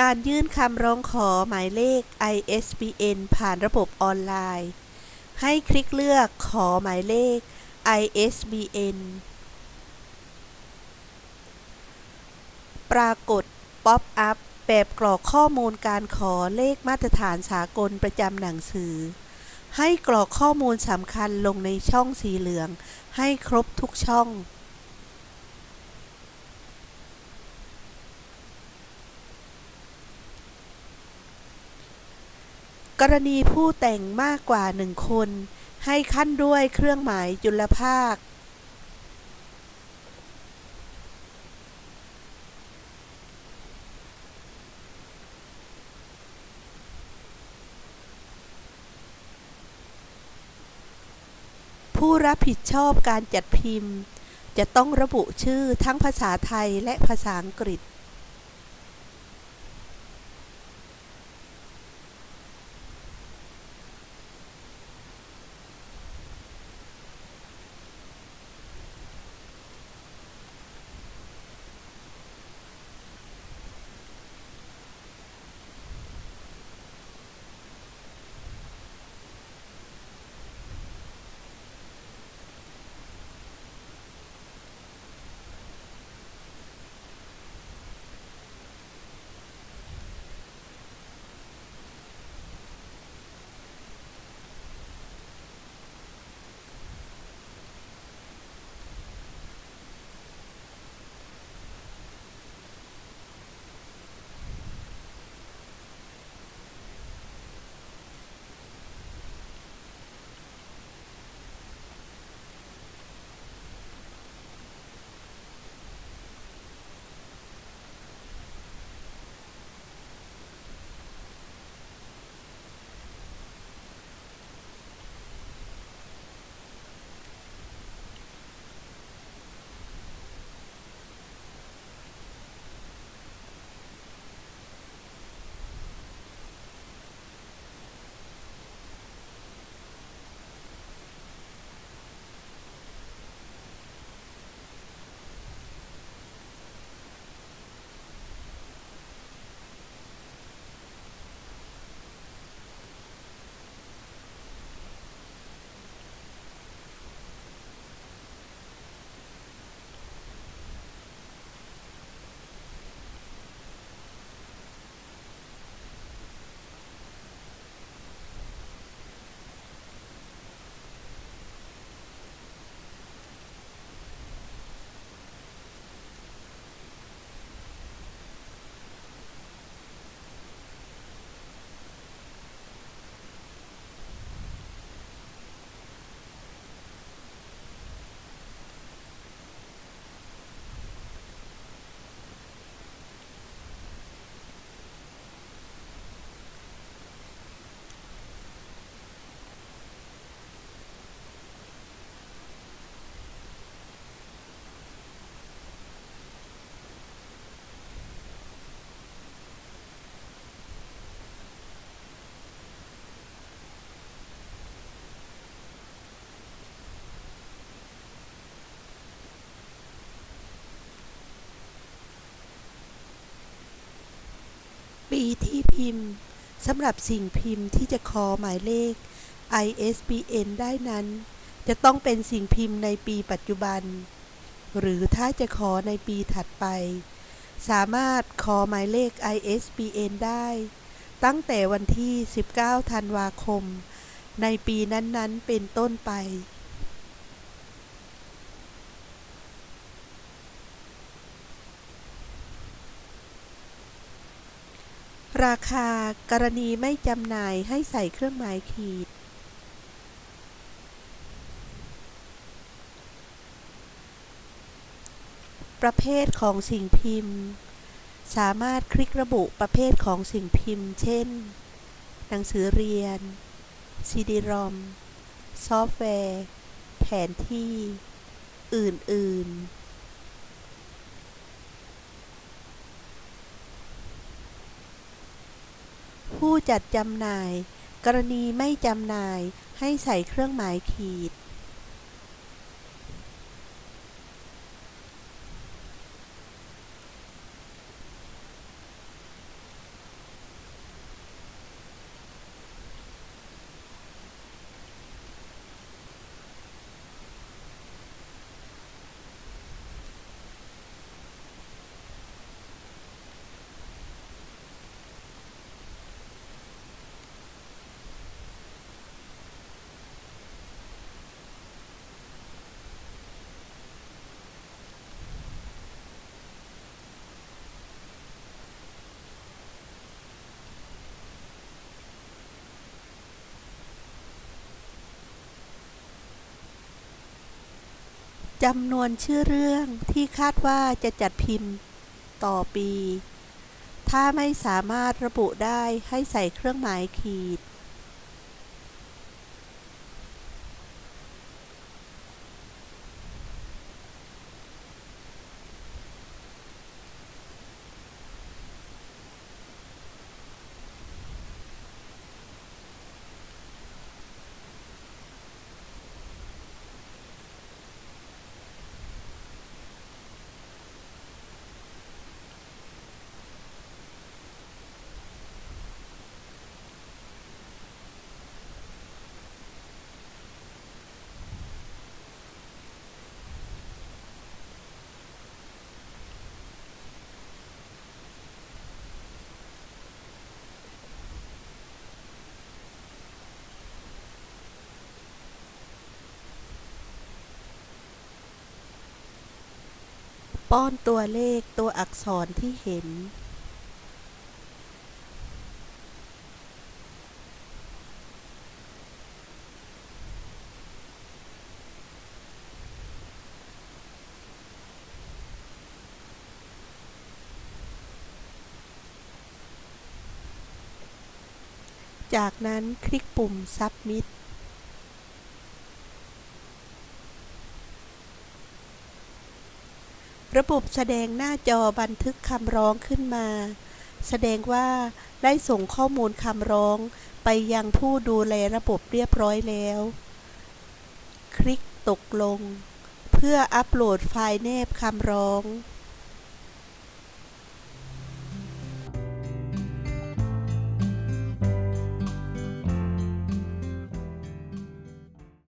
การยื่นคำร้องขอหมายเลข ISBN ผ่านระบบออนไลน์ ให้คลิกเลือกขอหมายเลข ISBN ปรากฏป๊อปอัพแบบกรอกข้อมูลการขอเลขมาตรฐานสากลประจำหนังสือ ให้กรอกข้อมูลสำคัญลงในช่องสีเหลือง ให้ครบทุกช่อง กรณีผู้แต่งมากกว่าหนึ่งคน ให้ขั้นด้วยเครื่องหมายจุลภาค ผู้รับผิดชอบการจัดพิมพ์ จะต้องระบุชื่อทั้งภาษาไทยและภาษาอังกฤษ ปีที่พิมพ์สำหรับสิ่งพิมพ์ที่จะขอหมายเลข ISBN ได้นั้น จะต้องเป็นสิ่งพิมพ์ในปีปัจจุบัน หรือถ้าจะขอในปีถัดไป สามารถขอหมายเลข ISBN ได้ ตั้งแต่วันที่ 19 ธันวาคม ในปีนั้นๆ เป็นต้นไป ราคากรณีไม่จำหน่ายให้ใส่เครื่องหมายขีด ประเภทของสิ่งพิมพ์ สามารถคลิกระบุประเภทของสิ่งพิมพ์ เช่น หนังสือเรียน CD-ROM ซอฟต์แวร์ แผนที่ อื่น ๆ ผู้ จัดจำหน่าย กรณีไม่จำหน่าย ให้ใส่เครื่องหมายขีด จำนวนชื่อเรื่องที่คาดว่าจะจัดพิมพ์ต่อปี ถ้าไม่สามารถระบุได้ให้ใส่เครื่องหมายขีด ป้อนตัวเลขตัวอักษรที่เห็น จากนั้นคลิกปุ่ม Submit ระบบแสดงหน้าจอบันทึกคำร้องขึ้นมา แสดงว่าได้ส่งข้อมูลคำร้องไปยังผู้ดูแลระบบเรียบร้อยแล้ว คลิกตกลง เพื่ออัปโหลดไฟล์แนบคำร้อง